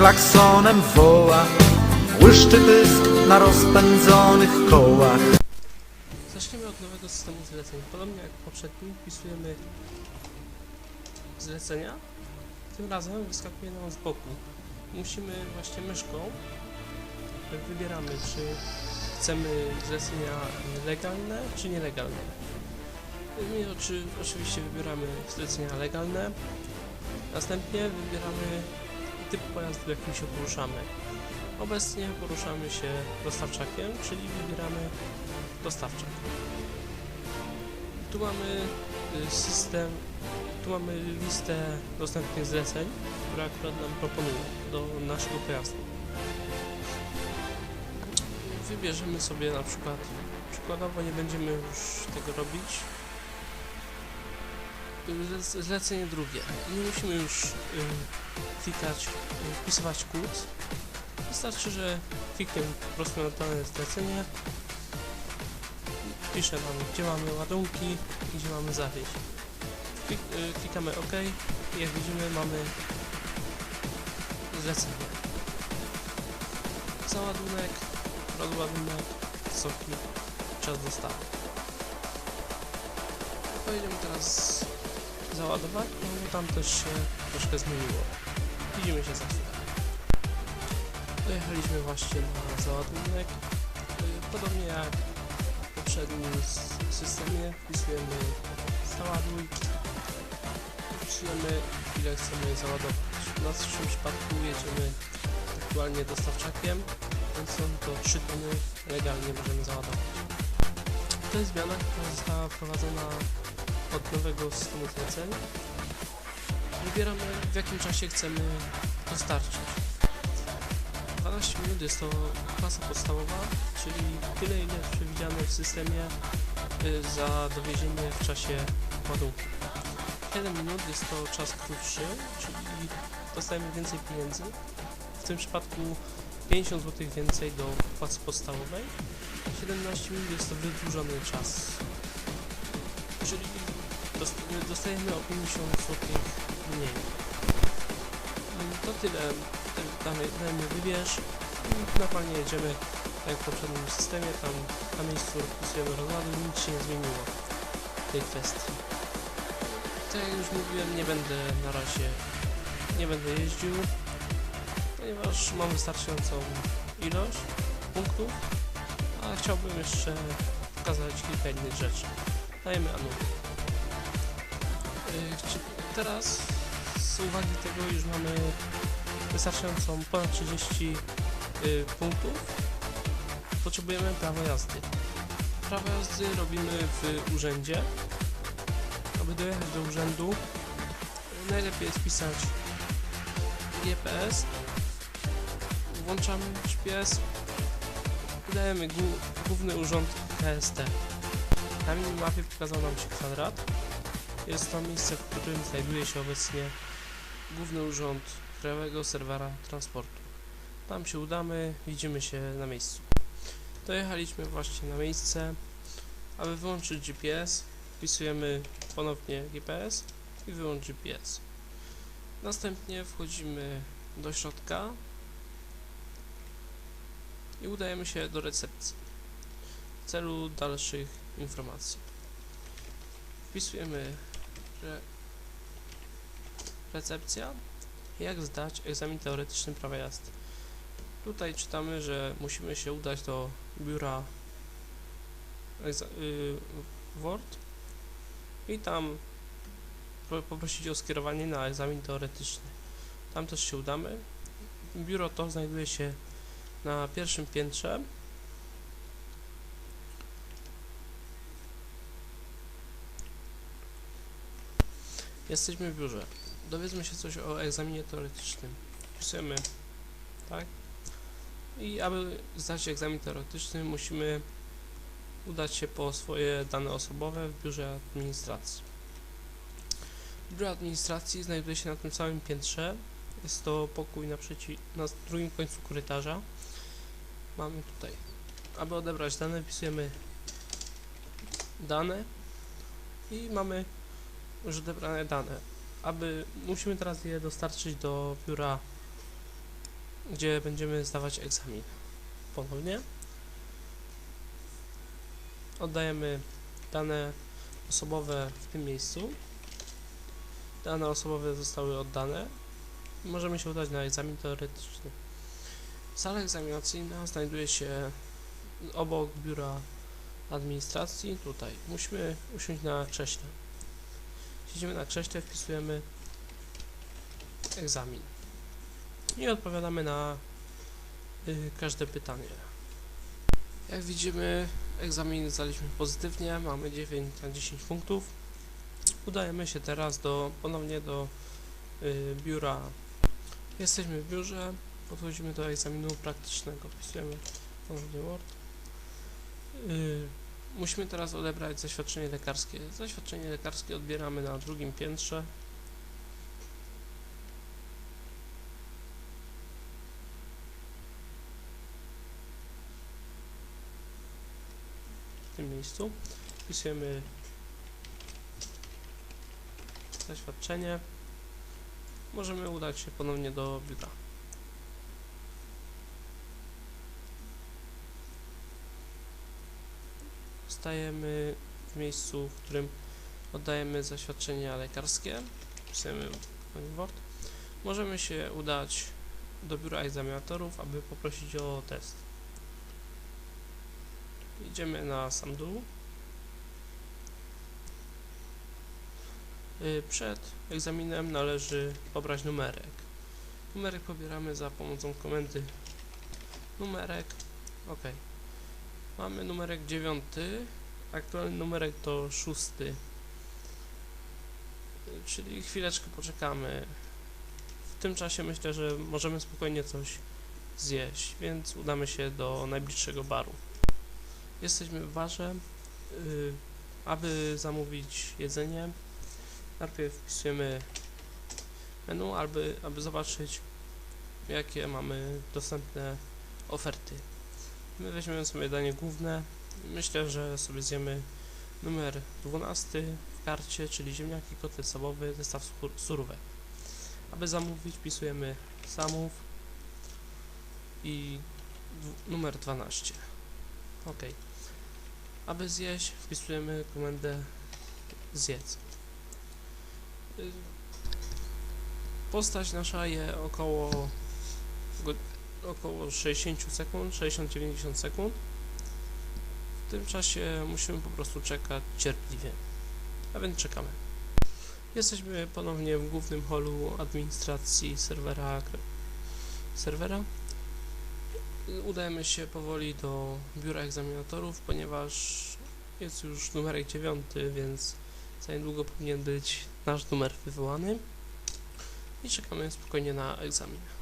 klaksonem woła Błyszczy pysk na rozpędzonych kołach Zaczniemy od nowego systemu zleceń. Podobnie jak poprzednim wpisujemy zlecenia. Tym razem wyskakuje nam z boku. Musimy właśnie myszką wybieramy czy chcemy zlecenia legalne czy nielegalne. My oczy, oczywiście wybieramy zlecenia legalne. Następnie wybieramy typ pojazdu jakim się poruszamy. Obecnie poruszamy się dostawczakiem, czyli wybieramy dostawczak. Tu mamy y, system, tu mamy listę dostępnych zleceń, które akurat nam proponuje do naszego pojazdu. Wybierzemy sobie na przykład, przykładowo nie będziemy już tego robić, zlecenie drugie. Nie musimy już klikać, y, wpisywać kłód. Wystarczy, że klikniemy po prostu na dane zlecenie pisze nam, gdzie mamy ładunki i gdzie mamy zawieźć. Klik, y, klikamy OK i jak widzimy mamy zlecenie. Załadunek, rozładunek, soki, czas dostawy. Pojedziemy teraz załadować, no tam też się troszkę zmieniło. Widzimy się za chwilę. Dojechaliśmy właśnie na załadunek. Y, Podobnie jak w poprzednim systemie wpisujemy załaduj wpisujemy ile chcemy załadować. W naszym przypadku jedziemy aktualnie dostawczakiem, więc są to 3 tony legalnie możemy załadować. To jest zmiana, która została wprowadzona od nowego systemu zleceń. Wybieramy w jakim czasie chcemy dostarczyć. 12 minut jest to klasa podstawowa, czyli tyle ile przewidziane w systemie y, za dowiezienie w czasie ładunku. 7 minut jest to czas krótszy, czyli dostajemy więcej pieniędzy. W tym przypadku 50 zł więcej do płacy podstawowej. 17 minut jest to wydłużony czas, czyli dostajemy o 50 zł mniej. Mm, To tyle. Damy, damy wybierz. Normalnie jedziemy jak w poprzednim systemie, tam na miejscu wpisujemy rozładuj, nic się nie zmieniło w tej kwestii. Tak jak już mówiłem, nie będę na razie nie będę jeździł, ponieważ mam wystarczającą ilość punktów, a chciałbym jeszcze pokazać kilka innych rzeczy. Dajemy anuluj. Chci- Teraz z uwagi tego już mamy wystarczającą ponad 30 y, punktów. Potrzebujemy prawo jazdy. Prawo jazdy robimy w urzędzie. Aby dojechać do urzędu, najlepiej jest pisać GPS. Włączamy GPS. Wydajemy głó- Główny Urząd KST. Na minimapie pokazał nam się kwadrat. Jest to miejsce, w którym znajduje się obecnie Główny Urząd Krajowego Serwera Transportu. Tam się udamy, widzimy się na miejscu. Dojechaliśmy właśnie na miejsce. Aby wyłączyć GPS, wpisujemy ponownie GPS i wyłącz GPS. Następnie wchodzimy do środka i udajemy się do recepcji w celu dalszych informacji. Wpisujemy re recepcja jak zdać egzamin teoretyczny prawa jazdy. Tutaj czytamy, że musimy się udać do biura y, WORD i tam po- poprosić o skierowanie na egzamin teoretyczny. Tam też się udamy. Biuro to znajduje się na pierwszym piętrze. Jesteśmy w biurze. Dowiedzmy się coś o egzaminie teoretycznym. Wpisujemy tak. I aby zdać egzamin teoretyczny musimy udać się po swoje dane osobowe w biurze administracji. Biuro administracji znajduje się na tym samym piętrze. Jest to pokój naprzeciw, na drugim końcu korytarza. Mamy tutaj. Aby odebrać dane, wpisujemy dane i mamy już odebrane dane. Aby musimy teraz je dostarczyć do biura gdzie będziemy zdawać egzamin. Ponownie. Oddajemy dane osobowe w tym miejscu. Dane osobowe zostały oddane. Możemy się udać na egzamin teoretyczny. Sala egzaminacyjna znajduje się obok biura administracji, tutaj. Musimy usiąść na krześle. Siedzimy na krześle, wpisujemy egzamin i odpowiadamy na y, każde pytanie. Jak widzimy, egzamin zdaliśmy pozytywnie, mamy 9 na 10 punktów. Udajemy się teraz do, ponownie do y, biura. Jesteśmy w biurze, podchodzimy do egzaminu praktycznego, wpisujemy ponownie Word. Y, musimy teraz odebrać zaświadczenie lekarskie. Zaświadczenie lekarskie odbieramy na drugim piętrze. w tym miejscu. Wpisujemy zaświadczenie. Możemy udać się ponownie do biura. Stajemy w miejscu, w którym oddajemy zaświadczenia lekarskie. Wpisujemy Word. Możemy się udać do biura egzaminatorów, aby poprosić o test. Idziemy na sam dół. Y, Przed egzaminem należy pobrać numerek. Numerek pobieramy za pomocą komendy numerek. OK. Mamy numerek 9. Aktualny numerek to 6. Y, Czyli chwileczkę poczekamy. W tym czasie myślę, że możemy spokojnie coś zjeść, więc udamy się do najbliższego baru. Jesteśmy w barze. y, aby zamówić jedzenie, najpierw wpisujemy menu, aby, aby zobaczyć jakie mamy dostępne oferty. My weźmiemy sobie danie główne. Myślę, że sobie zjemy numer 12 w karcie, czyli ziemniaki, kotlet sobowy, zestaw sur- surówek. Aby zamówić, wpisujemy zamów i numer 12. OK. Aby zjeść, wpisujemy komendę zjedz. Postać nasza je około około 60 sekund, 60-90 sekund. W tym czasie musimy po prostu czekać cierpliwie. A więc czekamy. Jesteśmy ponownie w głównym holu administracji serwera serwera. Udajemy się powoli do biura egzaminatorów, ponieważ jest już numerek 9, więc za niedługo powinien być nasz numer wywołany. I czekamy spokojnie na egzamin.